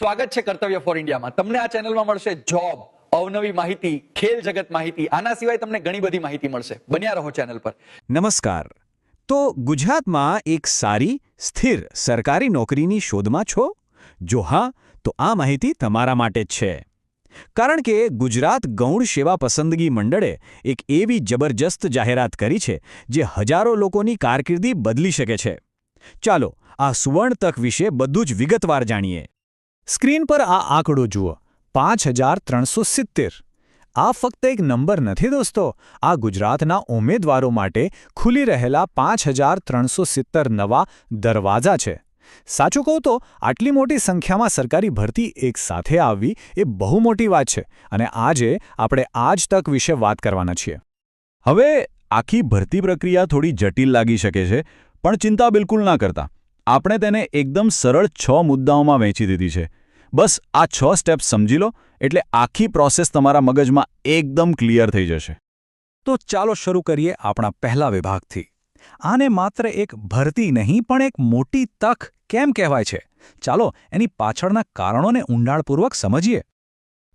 સ્વાગત છે કર્તવ્ય ફોર ઇન્ડિયામાં તમને આ ચેનલમાં મળશે જોબ અવનવી માહિતી, ખેલ જગત માહિતી. આના સિવાય તમને ઘણી બધી માહિતી મળશે. બન્યા રહો ચેનલ પર. નમસ્કાર. તો ગુજરાતમાં એક સારી, સ્થિર સરકારી નોકરીની શોધમાં છો? જો હા, તો આ માહિતી તમારા માટે જ છે. કારણ કે ગુજરાત ગૌણ સેવા પસંદગી મંડળે એક એવી જબરજસ્ત જાહેરાત કરી છે, જે હજારો લોકોની કારકિર્દી બદલી શકે છે. ચાલો, આ સુવર્ણ તક વિશે બધું જ વિગતવાર જાણીએ. સ્ક્રીન પર આ આંકડો જુઓ. પાંચ હજાર ત્રણસો સિત્તેર. આ ફક્ત એક નંબર નથી દોસ્તો. આ ગુજરાતના ઉમેદવારો માટે ખુલી રહેલા પાંચ હજાર ત્રણસો સિત્તેર નવા દરવાજા છે. સાચું કહું તો, આટલી મોટી સંખ્યામાં સરકારી ભરતી એક સાથે આવવી એ બહુ મોટી વાત છે અને આજે આપણે આજ તક વિશે વાત કરવાના છીએ. હવે આખી ભરતી પ્રક્રિયા થોડી જટિલ લાગી શકે છે, પણ ચિંતા બિલકુલ ના કરતા. આપણે તેને એકદમ સરળ છ મુદ્દાઓમાં વહેંચી દીધી છે. બસ આ છ સ્ટેપ્સ સમજી લો, એટલે આખી પ્રોસેસ તમારા મગજમાં એકદમ ક્લિયર થઈ જશે. તો ચાલો શરૂ કરીએ આપણા પહેલા વિભાગથી. આને માત્ર એક ભરતી નહીં, પણ એક મોટી તક કેમ કહેવાય છે? ચાલો એની પાછળના કારણોને ઊંડાણપૂર્વક સમજીએ.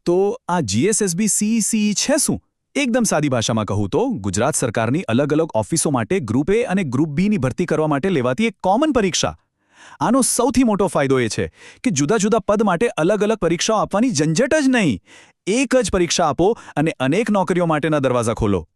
તો આ જીએસએસબી સીઈસી છે શું? એકદમ સાદી ભાષામાં કહું તો, ગુજરાત સરકારની અલગ અલગ ઓફિસો માટે ગ્રુપ એ અને ગ્રુપ બીની ભરતી કરવા માટે લેવાતી એક કોમન પરીક્ષા. આનો સૌથી મોટો ફાયદો એ છે કે જુદા જુદા પદ માટે અલગ અલગ પરીક્ષાઓ આપવાની ઝંઝટ જ નહીં. એક જ પરીક્ષા આપો અને અનેક નોકરીઓ માટેના દરવાજા ખોલો.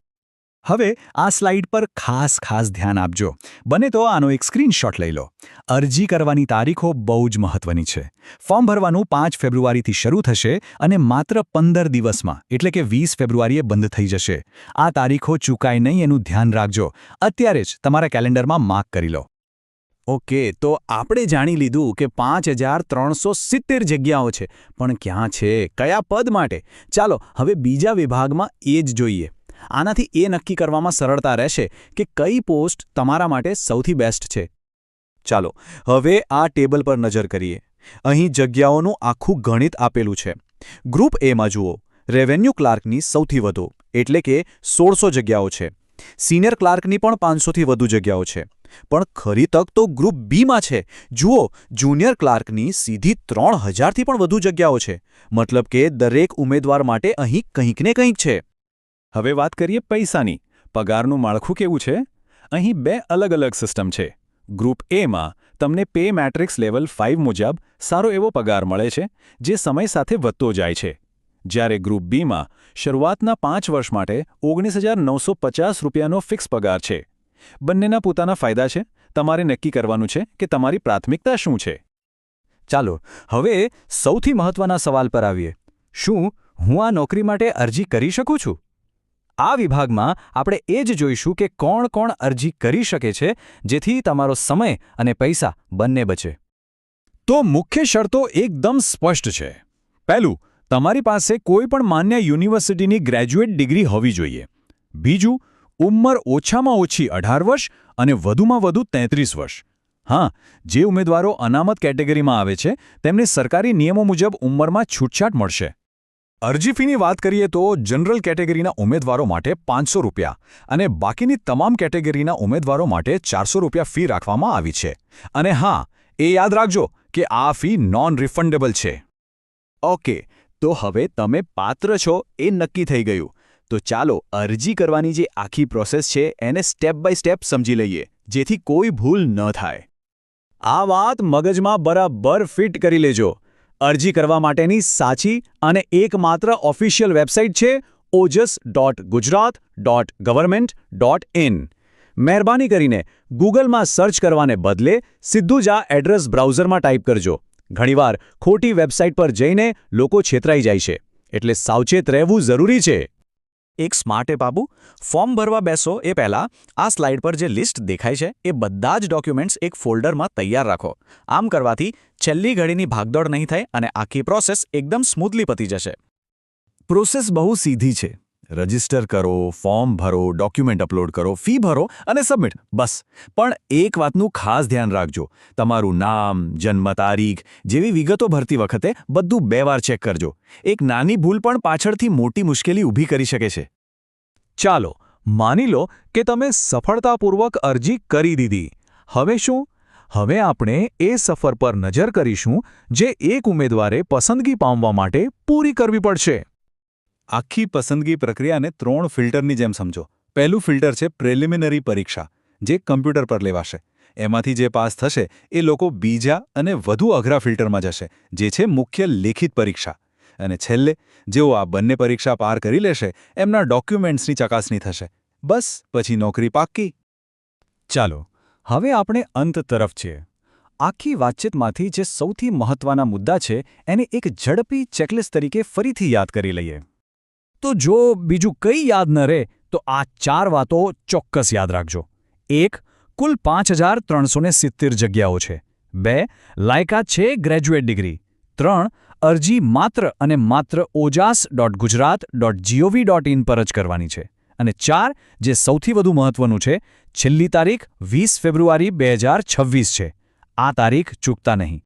હવે આ સ્લાઇડ પર ખાસ ખાસ ધ્યાન આપજો. બને તો આનો એક સ્ક્રીનશોટ લઈ લો. અરજી કરવાની તારીખો બહુ જ મહત્વની છે. ફોર્મ ભરવાનું પાંચ ફેબ્રુઆરીથી શરૂ થશે અને માત્ર પંદર દિવસમાં, એટલે કે વીસ ફેબ્રુઆરીએ બંધ થઈ જશે. આ તારીખો ચૂકાય નહીં એનું ધ્યાન રાખજો. અત્યારે જ તમારા કેલેન્ડરમાં માર્ક કરી લો. ઓકે, તો આપણે જાણી લીધું કે પાંચ હજાર ત્રણસો સિત્તેર જગ્યાઓ છે. પણ ક્યાં છે? કયા પદ માટે? ચાલો, હવે બીજા વિભાગમાં એ જ જોઈએ. આનાથી એ નક્કી કરવામાં સરળતા રહેશે કે કઈ પોસ્ટ તમારા માટે સૌથી બેસ્ટ છે. ચાલો, હવે આ ટેબલ પર નજર કરીએ. અહીં જગ્યાઓનું આખું ગણિત આપેલું છે. ગ્રુપ એમાં જુઓ. રેવન્યુ ક્લાર્કની સૌથી વધુ, એટલે કે સોળસો જગ્યાઓ છે. સિનિયર ક્લાર્કની પણ પાંચસોથી વધુ જગ્યાઓ છે. પણ ખરી તક તો ગ્રુપ બીમાં છે. જુઓ, જુનિયર ક્લાર્કની સીધી ત્રણ હજારથી પણ વધુ જગ્યાઓ છે. મતલબ કે દરેક ઉમેદવાર માટે અહીં કંઈક ને કંઈક છે. હવે વાત કરીએ પૈસાની. પગારનું માળખું કેવું છે? અહીં બે અલગ અલગ સિસ્ટમ છે. ગ્રુપ એમાં તમને પે મેટ્રિક્સ લેવલ ફાઇવ મુજબ સારો એવો પગાર મળે છે, જે સમય સાથે વધતો જાય છે. જ્યારે ગ્રુપ બીમાં શરૂઆતના પાંચ વર્ષ માટે ઓગણીસ હજાર નવસો પચાસ રૂપિયાનો ફિક્સ પગાર છે. બંનેના પોતાના ફાયદા છે? તમારે નક્કી કરવાનું છે કે તમારી પ્રાથમિકતા શું છે? ચાલો, હવે સૌથી મહત્વના સવાલ પર આવીએ. શું હું આ નોકરી માટે અરજી કરી શકું છું? આ વિભાગમાં આપણે એ જ જોઈશું કે કોણ કોણ અરજી કરી શકે છે, જેથી તમારો સમય અને પૈસા બંને બચે. તો મુખ્ય શરતો એકદમ સ્પષ્ટ છે. પહેલું, તમારી પાસે કોઈ પણ માન્ય યુનિવર્સિટીની ગ્રેજ્યુએટ ડિગ્રી હોવી જોઈએ. બીજું, ઉંમર ઓછામાં ઓછી અઢાર વર્ષ અને વધુમાં વધુ તેત્રીસ વર્ષ. હા, જે ઉમેદવારો અનામત કેટેગરીમાં આવે છે, તેમને સરકારી નિયમો મુજબ ઉંમરમાં છૂટછાટ મળશે. અરજી ફીની વાત કરીએ તો જનરલ કેટેગરીના ઉમેદવારો માટે પાંચસો રૂપિયા અને બાકીની તમામ કેટેગરીના ઉમેદવારો માટે ચારસો રૂપિયા ફી રાખવામાં આવી છે. અને હા, એ યાદ રાખજો કે આ ફી નોન રિફંડેબલ છે. ઓકે, તો હવે તમે પાત્ર છો એ નક્કી થઈ ગયું. તો ચાલો અરજી કરવાની જે આખી પ્રોસેસ છે એને સ્ટેપ બાય સ્ટેપ સમજી લઈએ, જેથી કોઈ ભૂલ ન થાય. આ વાત મગજમાં બરાબર ફિટ કરી લેજો. અરજી કરવા માટેની સાચી અને એકમાત્ર ઓફિશિયલ વેબસાઇટ છે Ojas dot Gujarat dot government dot in. મહેરબાની કરીને ગૂગલમાં સર્ચ કરવાને બદલે સીધું જ આ એડ્રેસ બ્રાઉઝરમાં ટાઈપ કરજો. ઘણીવાર ખોટી વેબસાઇટ પર જઈને લોકો છેતરાઈ જાય છે. એટલે સાવચેત રહેવું જરૂરી છે. એક સ્માર્ટ એપ ફોર્મ ભરવા બેસો એ પહેલાં આ સ્લાઇડ પર જે લિસ્ટ દેખાય છે એ બધા જ ડોક્યુમેન્ટ્સ એક ફોલ્ડરમાં તૈયાર રાખો. આમ કરવાથી છેલ્લી ઘડીની ભાગદોડ નહીં થાય અને આખી પ્રોસેસ એકદમ સ્મૂથલી પતી જશે. પ્રોસેસ બહુ સીધી છે. રજિસ્ટર કરો, ફોર્મ ભરો, ડોક્યુમેન્ટ અપલોડ કરો, ફી ભરો અને સબમિટ. બસ. પણ એક વાતનું ખાસ ધ્યાન રાખજો. તમારું નામ, જન્મ તારીખ જેવી વિગતો ભરતી વખતે બધું બે વાર ચેક કરજો. એક નાની ભૂલ પણ પાછળથી મોટી મુશ્કેલી ઊભી કરી શકે છે. ચાલો, માની લો કે તમે સફળતાપૂર્વક અરજી કરી દીધી. હવે શું? હવે આપણે એ સફર પર નજર કરીશું જે એક ઉમેદવારે પસંદગી પામવા માટે પૂરી કરવી પડશે. આખી પસંદગી પ્રક્રિયાને ત્રણ ફિલ્ટરની જેમ સમજો. પહેલું ફિલ્ટર છે પ્રિલિમિનરી પરીક્ષા, જે કમ્પ્યુટર પર લેવાશે. એમાંથી જે પાસ થશે, એ લોકો બીજા અને વધુ અઘરા ફિલ્ટરમાં જશે, જે છે મુખ્ય લેખિત પરીક્ષા. અને છેલ્લે, જેઓ આ બંને પરીક્ષા પાર કરી લેશે, એમના ડોક્યુમેન્ટ્સની ચકાસણી થશે. બસ, પછી નોકરી પાક્કી. ચાલો, હવે આપણે અંત તરફ છીએ. આખી વાતચીતમાંથી જે સૌથી મહત્વના મુદ્દા છે, એને એક ઝડપી ચેકલિસ્ટ તરીકે ફરીથી યાદ કરી લઈએ. તો જો બીજું કંઈ યાદ ન રહે, તો આ ચાર વાતો ચોક્કસ યાદ રાખજો. એક, કુલ પાંચ હજાર ત્રણસોને સિત્તેર જગ્યાઓ છે. બે, લાયકાત છે ગ્રેજ્યુએટ ડિગ્રી. ત્રણ, અરજી માત્ર અને માત્ર Ojas dot Gujarat dot G O V dot in પર જ કરવાની છે. અને ચાર, જે સૌથી વધુ મહત્વનું છે, છેલ્લી તારીખ વીસ ફેબ્રુઆરી બે હજાર છવ્વીસ છે. આ તારીખ ચૂકતા નહીં.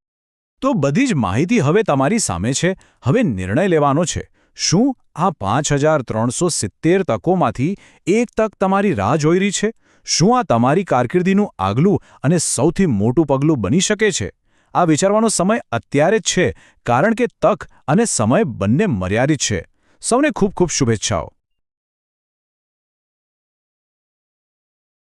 તો બધી જ માહિતી હવે તમારી સામે છે. હવે નિર્ણય લેવાનો છે. શું આ પાંચ હજાર ત્રણસો સિત્તેર તકોમાંથી એક તક તમારી રાહ જોઈ રહી છે? શું આ તમારી કારકિર્દીનું આગલું અને સૌથી મોટું પગલું બની શકે છે? આ વિચારવાનો સમય અત્યારે જ છે, કારણ કે તક અને સમય બંને મર્યાદિત છે. સૌને ખૂબ ખૂબ શુભેચ્છાઓ.